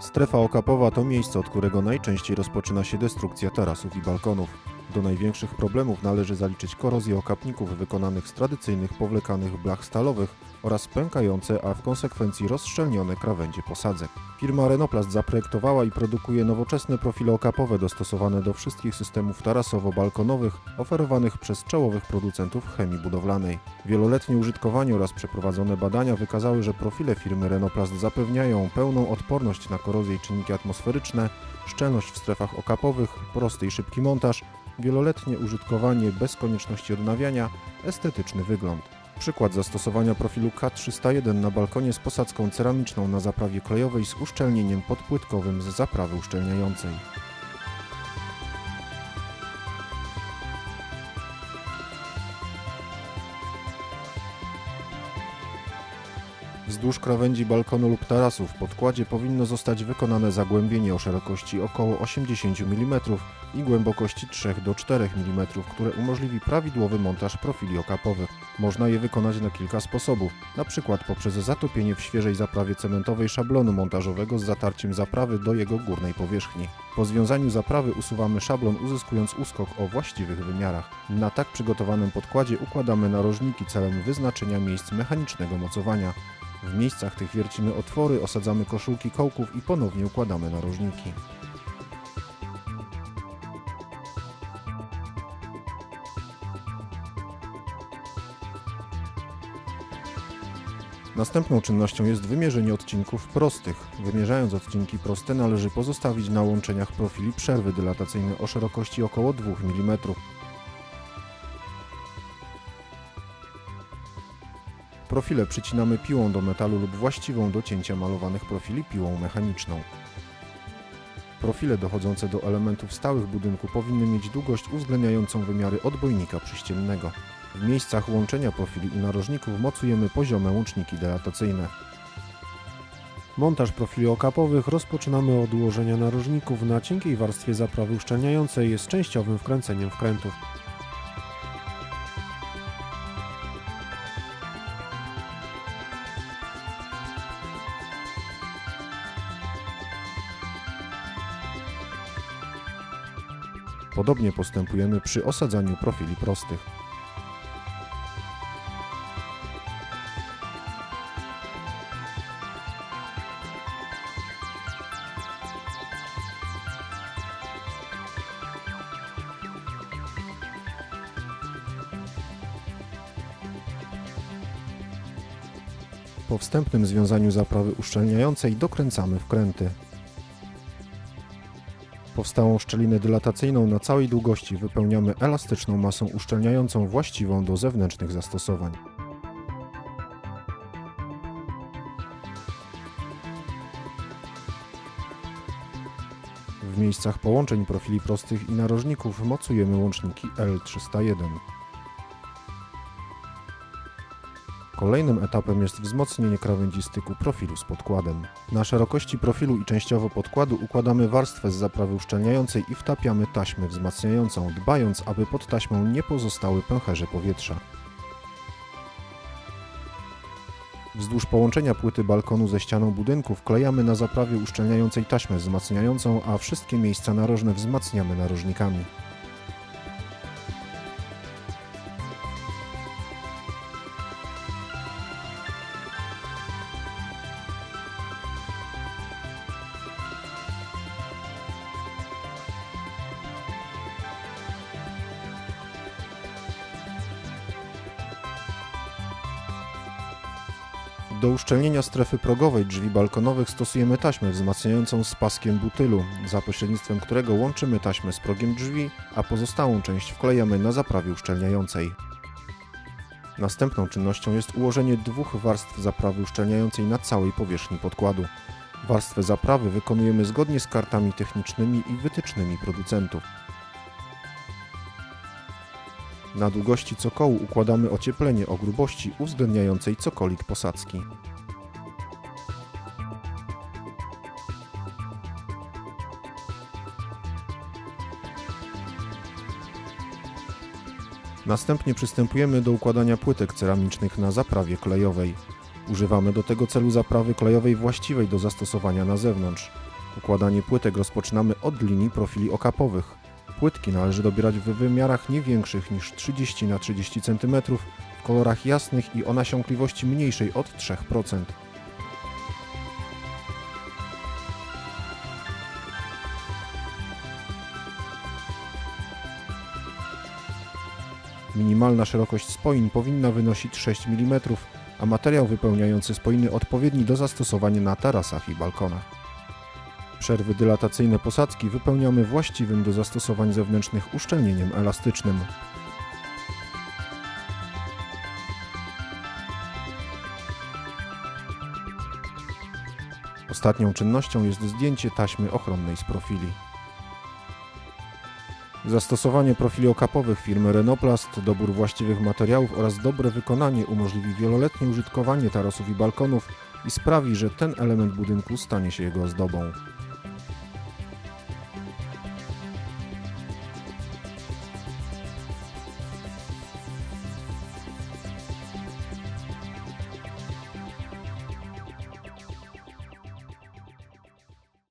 Strefa okapowa to miejsce, od którego najczęściej rozpoczyna się destrukcja tarasów i balkonów. Do największych problemów należy zaliczyć korozję okapników wykonanych z tradycyjnych powlekanych blach stalowych oraz pękające, a w konsekwencji rozszczelnione krawędzie posadzek. Firma Renoplast zaprojektowała i produkuje nowoczesne profile okapowe dostosowane do wszystkich systemów tarasowo-balkonowych oferowanych przez czołowych producentów chemii budowlanej. Wieloletnie użytkowanie oraz przeprowadzone badania wykazały, że profile firmy Renoplast zapewniają pełną odporność na korozję i czynniki atmosferyczne, szczelność w strefach okapowych, prosty i szybki montaż, wieloletnie użytkowanie bez konieczności odnawiania, estetyczny wygląd. Przykład zastosowania profilu K301 na balkonie z posadzką ceramiczną na zaprawie klejowej z uszczelnieniem podpłytkowym z zaprawy uszczelniającej. Wzdłuż krawędzi balkonu lub tarasu w podkładzie powinno zostać wykonane zagłębienie o szerokości około 80 mm i głębokości 3 do 4 mm, które umożliwi prawidłowy montaż profili okapowych. Można je wykonać na kilka sposobów, np. poprzez zatopienie w świeżej zaprawie cementowej szablonu montażowego z zatarciem zaprawy do jego górnej powierzchni. Po związaniu zaprawy usuwamy szablon uzyskując uskok o właściwych wymiarach. Na tak przygotowanym podkładzie układamy narożniki celem wyznaczenia miejsc mechanicznego mocowania. W miejscach tych wiercimy otwory, osadzamy koszulki kołków i ponownie układamy narożniki. Następną czynnością jest wymierzenie odcinków prostych. Wymierzając odcinki proste należy pozostawić na łączeniach profili przerwy dylatacyjne o szerokości około 2 mm. Profile przycinamy piłą do metalu lub właściwą do cięcia malowanych profili piłą mechaniczną. Profile dochodzące do elementów stałych budynku powinny mieć długość uwzględniającą wymiary odbojnika przyściennego. W miejscach łączenia profili i narożników mocujemy poziome łączniki dilatacyjne. Montaż profili okapowych rozpoczynamy od ułożenia narożników na cienkiej warstwie zaprawy uszczelniającej z częściowym wkręceniem wkrętów. Podobnie postępujemy przy osadzaniu profili prostych. Po wstępnym związaniu zaprawy uszczelniającej dokręcamy wkręty. Powstałą szczelinę dylatacyjną na całej długości wypełniamy elastyczną masą uszczelniającą właściwą do zewnętrznych zastosowań. W miejscach połączeń profili prostych i narożników mocujemy łączniki L301. Kolejnym etapem jest wzmocnienie krawędzi styku profilu z podkładem. Na szerokości profilu i częściowo podkładu układamy warstwę z zaprawy uszczelniającej i wtapiamy taśmę wzmacniającą, dbając, aby pod taśmą nie pozostały pęcherze powietrza. Wzdłuż połączenia płyty balkonu ze ścianą budynku wklejamy na zaprawie uszczelniającej taśmę wzmacniającą, a wszystkie miejsca narożne wzmacniamy narożnikami. Do uszczelnienia strefy progowej drzwi balkonowych stosujemy taśmę wzmacniającą z paskiem butylu, za pośrednictwem którego łączymy taśmę z progiem drzwi, a pozostałą część wklejamy na zaprawie uszczelniającej. Następną czynnością jest ułożenie dwóch warstw zaprawy uszczelniającej na całej powierzchni podkładu. Warstwę zaprawy wykonujemy zgodnie z kartami technicznymi i wytycznymi producentów. Na długości cokołu układamy ocieplenie o grubości uwzględniającej cokolik posadzki. Następnie przystępujemy do układania płytek ceramicznych na zaprawie klejowej. Używamy do tego celu zaprawy klejowej właściwej do zastosowania na zewnątrz. Układanie płytek rozpoczynamy od linii profili okapowych. Płytki należy dobierać w wymiarach nie większych niż 30 na 30 cm, w kolorach jasnych i o nasiąkliwości mniejszej od 3%. Minimalna szerokość spoin powinna wynosić 6 mm, a materiał wypełniający spoiny odpowiedni do zastosowania na tarasach i balkonach. Przerwy dylatacyjne posadzki wypełniamy właściwym do zastosowań zewnętrznych uszczelnieniem elastycznym. Ostatnią czynnością jest zdjęcie taśmy ochronnej z profili. Zastosowanie profili okapowych firmy Renoplast, dobór właściwych materiałów oraz dobre wykonanie umożliwi wieloletnie użytkowanie tarasów i balkonów i sprawi, że ten element budynku stanie się jego ozdobą.